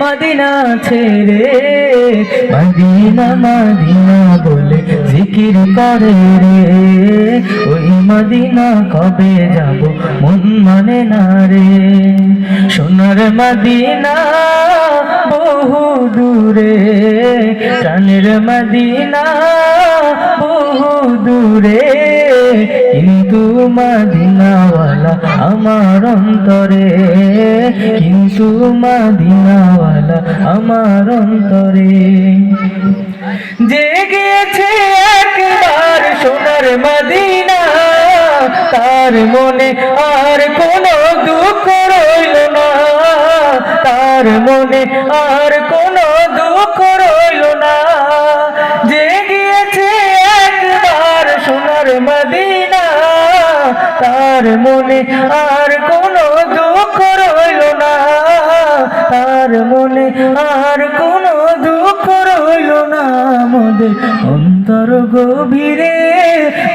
Medina ছেড়ে, Medina Medina বলে জিকির করে রে। ওই মদিনা কবে যাব মন মানে না রে। সোনার মদিনা বহু দূরে, প্রাণের মদিনা বহু দূরে। কিন্তু মদিনাওয়ালা, আমার অন্তরে। কিন্তু মদিনাওয়ালা, আমার অন্তরে। জেগেছে একবার সোনার মদিনা, তার মনে আর কোনো দুঃখ রইল না। তার মনে আর কোনো দুঃখ তার মনে আর কোনো দুঃখ রইল না। তার মনে আর কোনো দুঃখ রইল না। মোদের অন্তর গভীরে,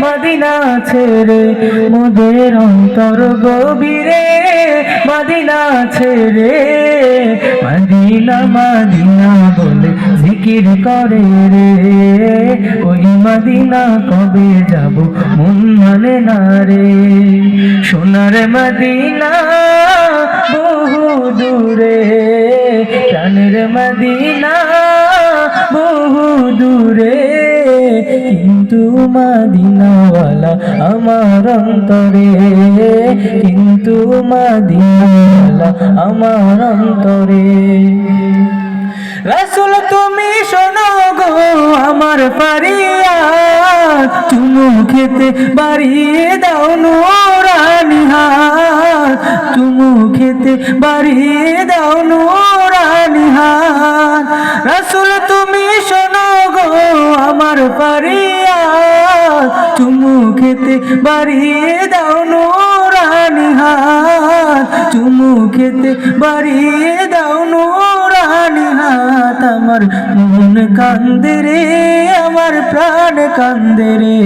মদিনা ছেড়ে। মোদের অন্তর গভীরে, মদিনা ছেড়ে। মাদিনা মাদিনা বলে জিকির করে রে। ওই মাদিনা কবে যাব, মন মানে না রে। সোনার মদিনা বহু দূরে, প্রাণের মদিনা বহু দূরে। কিন্তু মদিনাওয়ালা আমার অন্তরে, কিন্তু মদিনাওয়ালা আমার অন্তরে। রাসুল, তুমি শোনো গো আমার পারিয়া চুমু খেতে বাড়িয়ে দাও নোরানি হাত চুমু খেতে বাড়িয়ে দাও নোরানি হাত রাসুল তুমি শোনো গো আমার পারিয়া চুমু খেতে বাড়িয়ে দাও নোরানি হাত চুমু খেতে বাড়িয়ে দাও নোরানি হাত আমার, মন কান্দে রে, আমার প্রাণ কান্দে রে।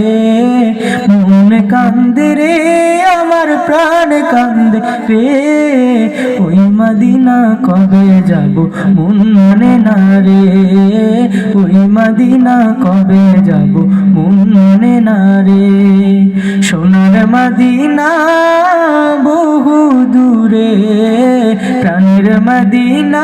মন কান্দে রে, আমার প্রাণ কান্দে রে। ওই মদিনা কবে যাব মন মানে না রে। ওই মদিনা কবে যাব মন মানে না রে। সোনার মদিনা বহু দূরে, প্রাণের মদিনা